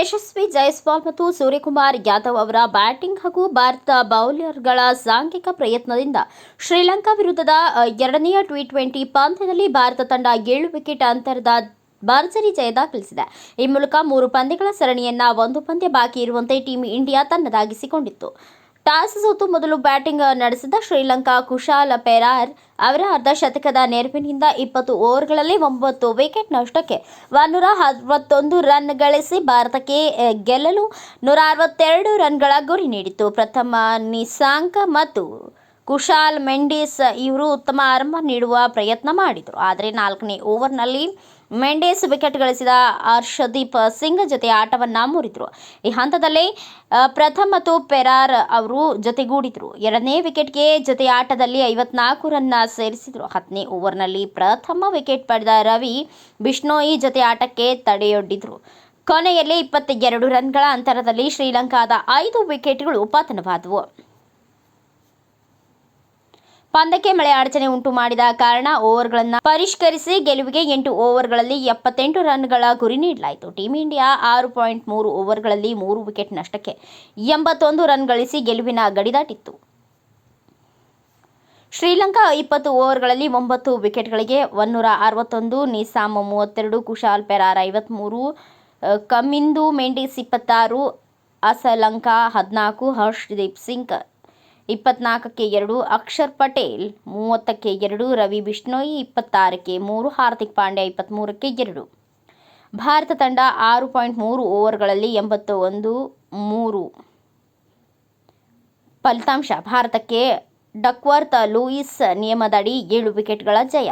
ಯಶಸ್ವಿ ಜೈಸ್ವಾಲ್ ಮತ್ತು ಸೂರ್ಯಕುಮಾರ್ ಯಾದವ್ ಅವರ ಬ್ಯಾಟಿಂಗ್ ಹಾಗೂ ಭಾರತ ಬೌಲರ್ಗಳ ಸಾಂಘಿಕ ಪ್ರಯತ್ನದಿಂದ ಶ್ರೀಲಂಕಾ ವಿರುದ್ಧದ ಎರಡನೆಯ ಟಿ ಟ್ವೆಂಟಿ ಪಂದ್ಯದಲ್ಲಿ ಭಾರತ ತಂಡ ಏಳು ವಿಕೆಟ್ ಅಂತರದ ಭರ್ಜರಿ ಜಯ ದಾಖಲಿಸಿದೆ. ಈ ಮೂಲಕ ಮೂರು ಪಂದ್ಯಗಳ ಸರಣಿಯನ್ನ ಒಂದು ಪಂದ್ಯ ಬಾಕಿ ಇರುವಂತೆ ಟೀಂ ಇಂಡಿಯಾ ತನ್ನದಾಗಿಸಿಕೊಂಡಿತ್ತು. ಟಾಸ್ ಸೋತು ಮೊದಲು ಬ್ಯಾಟಿಂಗ್ ನಡೆಸಿದ ಶ್ರೀಲಂಕಾ ಕುಶಾಲ ಪೆರಾರ್ ಅವರ ಅರ್ಧ ಶತಕದ ನೆರವಿನಿಂದ ಇಪ್ಪತ್ತು ಓವರ್ಗಳಲ್ಲಿ ಒಂಬತ್ತು ವಿಕೆಟ್ ನಷ್ಟಕ್ಕೆ ಒನ್ನೂರ ಅರವತ್ತೊಂದು ರನ್ ಗಳಿಸಿ ಭಾರತಕ್ಕೆ ಗೆಲ್ಲಲು ನೂರ ಅರವತ್ತೆರಡು ರನ್ಗಳ ಗುರಿ ನೀಡಿತು ಪ್ರಥಮ ನಿಸಾಂಕ ಮತ್ತು ಕುಶಾಲ್ ಮೆಂಡಿಸ್ ಇವರು ಉತ್ತಮ ಆರಂಭ ನೀಡುವ ಪ್ರಯತ್ನ ಮಾಡಿದರು. ಆದರೆ ನಾಲ್ಕನೇ ಓವರ್ನಲ್ಲಿ ಮೆಂಡಿಸ್ ವಿಕೆಟ್ ಗಳಿಸಿದ ಹರ್ಷದೀಪ್ ಸಿಂಗ್ ಜೊತೆ ಆಟವನ್ನ ಮುರಿದರು. ಈ ಹಂತದಲ್ಲಿ ಪ್ರಥಮ್ ಮತ್ತು ಪೆರಾರ್ ಅವರು ಜೊತೆಗೂಡಿದರು. ಎರಡನೇ ವಿಕೆಟ್ಗೆ ಜೊತೆ ಆಟದಲ್ಲಿ ಐವತ್ನಾಲ್ಕು ರನ್ನ ಸೇರಿಸಿದರು. ಹತ್ತನೇ ಓವರ್ನಲ್ಲಿ ಪ್ರಥಮ ವಿಕೆಟ್ ಪಡೆದ ರವಿ ಬಿಷ್ಣೋಯಿ ಜೊತೆ ಆಟಕ್ಕೆ ತಡೆಯೊಡ್ಡಿದರು. ಕೊನೆಯಲ್ಲಿ ಇಪ್ಪತ್ತೆರಡು ರನ್ಗಳ ಅಂತರದಲ್ಲಿ ಶ್ರೀಲಂಕಾದ ಐದು ವಿಕೆಟ್ಗಳು ಪತನವಾದವು ಪಂದ್ಯಕ್ಕೆ ಮಳೆ ಅಡಚಣೆ ಉಂಟು ಮಾಡಿದ ಕಾರಣ ಓವರ್ಗಳನ್ನು ಪರಿಷ್ಕರಿಸಿ ಗೆಲುವಿಗೆ ಎಂಟು ಓವರ್ಗಳಲ್ಲಿ ಎಪ್ಪತ್ತೆಂಟು ರನ್ಗಳ ಗುರಿ ನೀಡಲಾಯಿತು. ಟೀಂ ಇಂಡಿಯಾ ಆರು ಪಾಯಿಂಟ್ ಮೂರು ಓವರ್ಗಳಲ್ಲಿ ಮೂರು ವಿಕೆಟ್ ನಷ್ಟಕ್ಕೆ ಎಂಬತ್ತೊಂದು ರನ್ ಗಳಿಸಿ ಗೆಲುವಿನ ಗಡಿ ದಾಟಿತ್ತು. ಶ್ರೀಲಂಕಾ ಇಪ್ಪತ್ತು ಓವರ್ಗಳಲ್ಲಿ ಒಂಬತ್ತು ವಿಕೆಟ್ಗಳಿಗೆ ಒನ್ನೂರ ಅರವತ್ತೊಂದು, ನಿಸಾಮ್ ಮೂವತ್ತೆರಡು, ಕುಶಾಲ್ ಪೆರಾರ್ ಐವತ್ಮೂರು ಕಮಿಂದು ಮೆಂಡಿಸ್ ಇಪ್ಪತ್ತಾರು, ಅಸಲಂಕಾ ಹದಿನಾಲ್ಕು, ಹರ್ಷದೀಪ್ ಸಿಂಗ್ ಇಪ್ಪತ್ನಾಲ್ಕಕ್ಕೆ ಎರಡು, ಅಕ್ಷರ್ ಪಟೇಲ್ ಮೂವತ್ತಕ್ಕೆ ಎರಡು, ರವಿ ಬಿಷ್ಣೋಯಿ ಇಪ್ಪತ್ತಾರಕ್ಕೆ ಮೂರು, ಹಾರ್ದಿಕ್ ಪಾಂಡ್ಯ ಇಪ್ಪತ್ತ್ಮೂರಕ್ಕೆ ಎರಡು. ಭಾರತ ತಂಡ ಆರು ಪಾಯಿಂಟ್ ಮೂರು ಓವರ್ಗಳಲ್ಲಿ ಎಂಬತ್ತು ಒಂದು ಮೂರು. ಫಲಿತಾಂಶ, ಭಾರತಕ್ಕೆ ಡಕ್ವರ್ತ್ ಲೂಯಿಸ್ ನಿಯಮದಡಿ ಏಳು ವಿಕೆಟ್ಗಳ ಜಯ.